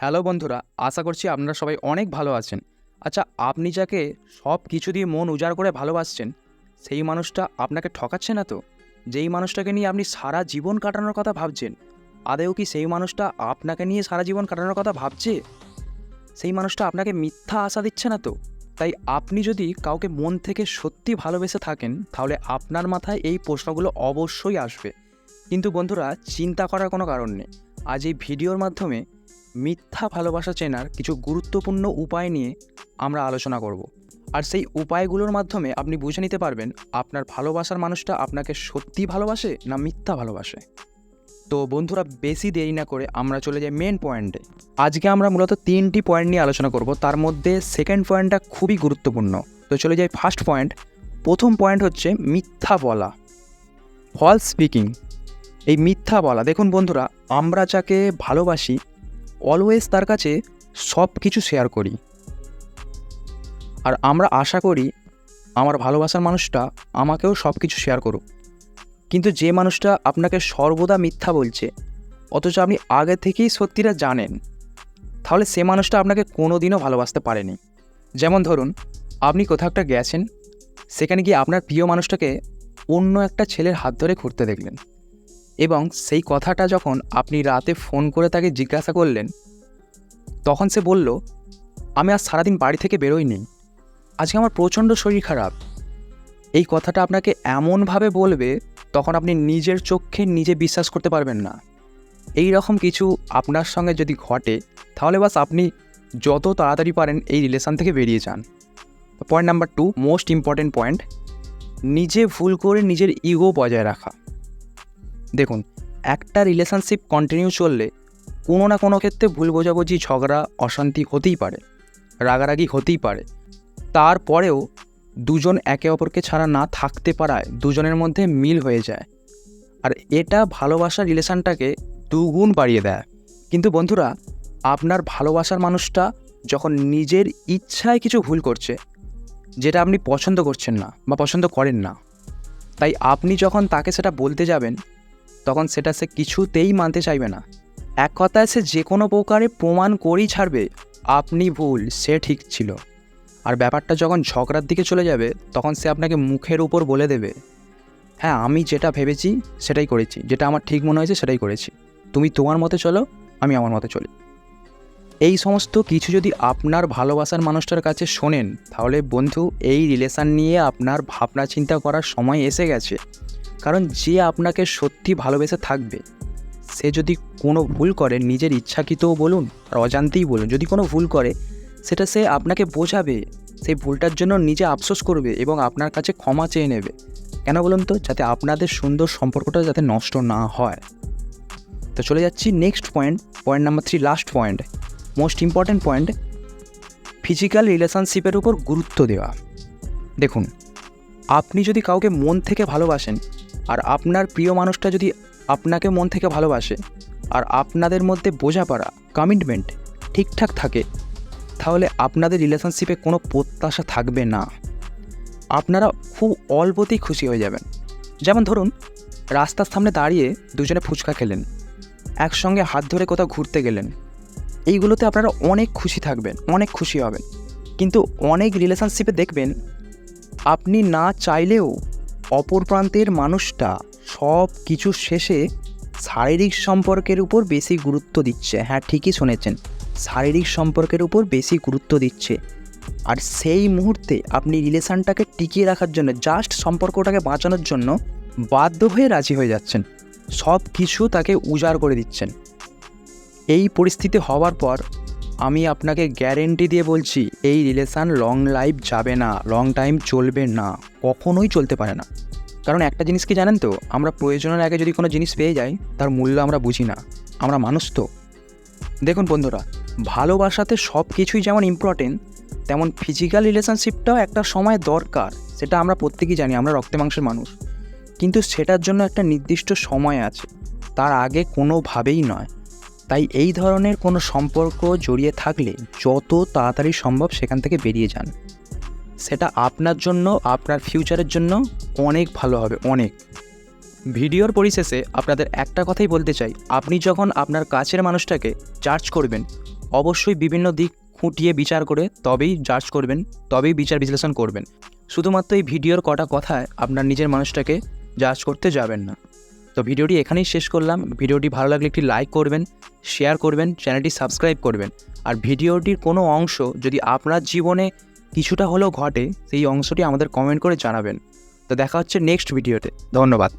Hello বন্ধুরা, আশা করছি আপনারা সবাই অনেক ভালো আছেন। আচ্ছা আপনি যাকে সব কিছু দিয়ে মন উজাড় করে ভালোবাসছেন, সেই মানুষটা আপনাকে ঠকাচ্ছে না তো? যেই মানুষটাকে নিয়ে আপনি সারা জীবন কাটানোর কথা ভাবছেন, আদেও কি সেই মানুষটা আপনাকে নিয়ে সারা জীবন কাটানোর কথা ভাবছে? সেই মানুষটা আপনাকে মিথ্যা আশা দিচ্ছে না তো? তাই আপনি যদি কাউকে মন থেকে সত্যি ভালোবেসে থাকেন, তাহলে আপনার মাথায় এই প্রশ্নগুলো অবশ্যই আসবে। কিন্তু বন্ধুরা, চিন্তা করার কোনো কারণ নেই। আজ এই ভিডিওর মাধ্যমে মিথ্যা ভালোবাসা চেনার কিছু গুরুত্বপূর্ণ উপায় নিয়ে আমরা আলোচনা করব। আর সেই উপায়গুলোর মাধ্যমে আপনি বুঝে নিতে পারবেন আপনার ভালোবাসার মানুষটা আপনাকে সত্যি ভালোবাসে না মিথ্যা ভালোবাসে। তো বন্ধুরা, বেশি দেরি না করে আমরা চলে যাই মেন পয়েন্টে আজকে আমরা মূলত তিনটি পয়েন্ট নিয়ে আলোচনা করব। তার মধ্যে সেকেন্ড পয়েন্টটা খুবই গুরুত্বপূর্ণ। তো চলে যাই ফার্স্ট পয়েন্ট প্রথম পয়েন্ট হচ্ছে মিথ্যা বলা। ফলস স্পিকিং এই মিথ্যা বলা, দেখুন বন্ধুরা, আমরা যাকে ভালোবাসি অলওয়েজ তার কাছে সব কিছু শেয়ার করি। আর আমরা আশা করি আমার ভালোবাসার মানুষটা আমাকেও সব কিছু শেয়ার করুক। কিন্তু যে মানুষটা আপনাকে সর্বদা মিথ্যা বলছে, অথচ আপনি আগে থেকেই সত্যিটা জানেন, তাহলে সে মানুষটা আপনাকে কোনো দিনও ভালোবাসতে পারেনি। যেমন ধরুন, আপনি কোথাও একটা গেছেন, সেখানে গিয়ে আপনার প্রিয় মানুষটাকে অন্য একটা ছেলের হাত ধরে ঘুরতে দেখলেন। এবং সেই কথাটা যখন আপনি রাতে ফোন করে তাকে জিজ্ঞাসা করলেন, তখন সে বলল, আমি আজ সারাদিন বাড়ি থেকে বেরোইনি। আজকে আমার প্রচণ্ড শরীর খারাপ। এই কথাটা আপনাকে এমনভাবে বলবে, তখন আপনি নিজের চোখে নিজে বিশ্বাস করতে পারবেন না। এই রকম কিছু আপনার সঙ্গে যদি ঘটে, তাহলে বাস আপনি যত তাড়াতাড়ি পারেন এই রিলেশান থেকে বেরিয়ে যান। Point number two, most important point, নিজে ভুল করে নিজের ইগো বজায় রাখা। দেখুন, একটা রিলেশনশিপ কন্টিনিউ চললে কোনো না কোনো ক্ষেত্রে ভুল বোঝাবুঝি, ঝগড়া, অশান্তি হতেই পারে, রাগারাগি হতেই পারে। তারপরেও দুজন একে অপরকে ছাড়া না থাকতে পারায় দুজনের মধ্যে মিল হয়ে যায়। আর এটা ভালোবাসার রিলেশনটাকে দুগুণ বাড়িয়ে দেয়। কিন্তু বন্ধুরা, আপনার ভালোবাসার মানুষটা যখন নিজের ইচ্ছায় কিছু ভুল করছে, যেটা আপনি পছন্দ করছেন না বা পছন্দ করেন না, তাই আপনি যখন তাকে সেটা বলতে যাবেন তখন সেটা সে কিছুতেই মানতে চাইবে না। এক কথায় সে যে কোনো প্রকারে প্রমাণ করেই ছাড়বে, আপনি ভুল, সে ঠিক ছিল। আর ব্যাপারটা যখন ঝগড়ার দিকে চলে যাবে, তখন সে আপনাকে মুখের উপর বলে দেবে হ্যাঁ আমি যেটা ভেবেছি, সেটাই করেছি। যেটা আমার ঠিক মনে হয়েছে, সেটাই করেছি। তুমি তোমার মতে চলো, আমি আমার মতে চলি। এই সমস্ত কিছু যদি আপনার ভালোবাসার মানুষটার কাছে শোনেন, তাহলে বন্ধু, এই রিলেশান নিয়ে আপনার ভাবনা চিন্তা করার সময় এসে গেছে। কারণ যে আপনাকে সত্যি ভালোবেসে থাকবে, সে যদি কোনো ভুল করে, নিজের ইচ্ছাকৃতও বলুন, আর অজান্তেই বলুন, যদি কোনো ভুল করে, সেটা সে আপনাকে বোঝাবে, সেই ভুলটার জন্য নিজে আফসোস করবে এবং আপনার কাছে ক্ষমা চেয়ে নেবে। কেন বলুন তো? যাতে আপনাদের সুন্দর সম্পর্কটা যাতে নষ্ট না হয়। তো চলে যাচ্ছি next point point number three last point most important point physical রিলেশনশিপের উপর গুরুত্ব দেওয়া। দেখুন, আপনি যদি কাউকে মন থেকে ভালোবাসেন আর আপনার প্রিয় মানুষটা যদি আপনাকে মন থেকে ভালোবাসে আর আপনাদের মধ্যে বোঝাপড়া কমিটমেন্ট ঠিকঠাক থাকে, তাহলে আপনাদের রিলেশনশিপে কোনো প্রত্যাশা থাকবে না। আপনারা খুব অল্পতেই খুশি হয়ে যাবেন। যেমন ধরুন, রাস্তার সামনে দাঁড়িয়ে দুজনে ফুচকা খেলেন, একসঙ্গে হাত ধরে কোথাও ঘুরতে গেলেন। এইগুলোতে আপনারা অনেক খুশি থাকবেন, অনেক খুশি হবেন। কিন্তু অনেক রিলেশনশিপে দেখবেন, আপনি না চাইলেও অপর প্রান্তের মানুষটা সব কিছু শেষে শারীরিক সম্পর্কের উপর বেশি গুরুত্ব দিচ্ছে। হ্যাঁ ঠিকই শুনেছেন। শারীরিক সম্পর্কের উপর বেশি গুরুত্ব দিচ্ছে। আর সেই মুহূর্তে আপনি রিলেশানটাকে টিকিয়ে রাখার জন্য, জাস্ট সম্পর্কটাকে বাঁচানোর জন্য বাধ্য হয়ে রাজি হয়ে যাচ্ছেন। সব কিছু তাকে উজাড় করে দিচ্ছেন। এই পরিস্থিতি হওয়ার পর আমি আপনাকে গ্যারেন্টি দিয়ে বলছি, এই রিলেশান লং লাইফ যাবে না লং টাইম চলবে না, কখনোই চলতে পারে না। কারণ একটা জিনিস কি জানেন তো, আমরা প্রয়োজনের আগে যদি কোনো জিনিস পেয়ে যাই, তার মূল্য আমরা বুঝি না, আমরা মানুষ তো। দেখুন বন্ধুরা, ভালোবাসাতে সব কিছুই যেমন ইম্পর্টেন্ট তেমন ফিজিক্যাল রিলেশনশিপটাও একটা সময় দরকার, সেটা আমরা প্রত্যেকেই জানি, আমরা রক্তে মাংসের মানুষ। কিন্তু সেটার জন্য একটা নির্দিষ্ট সময় আছে, তার আগে কোনোভাবেই নয়। তাই এই ধরনের কোনো সম্পর্ক জড়িয়ে থাকলে যত তাড়াতাড়ি সম্ভব সেখান থেকে বেরিয়ে যান। সেটা আপনার জন্য, আপনার ফিউচারের জন্য অনেক ভালো হবে, অনেক। ভিডিওর পরিশেষে আপনাদের একটা কথাই বলতে চাই। আপনি যখন আপনার কাছের মানুষটাকে চার্জ করবেন, অবশ্যই বিভিন্ন দিক খুঁটিয়ে বিচার করে তবেই জাজ করবেন, তবেই বিচার বিশ্লেষণ করবেন। শুধুমাত্র এই ভিডিওর কটা কথায় আপনার নিজের মানুষটাকে জাজ করতে যাবেন না। তো ভিডিওটি এখানেই শেষ করলাম। ভিডিওটি ভালো লাগলে একটি লাইক করবেন শেয়ার করবেন চ্যানেলটি সাবস্ক্রাইব করবেন। আর ভিডিওটির কোনো অংশ যদি আপনার জীবনে কিছুটা হলেও ঘটে, সেই অংশটি আমাদের কমেন্ট করে জানাবেন। তো দেখা হচ্ছে নেক্সট ভিডিওতে ধন্যবাদ।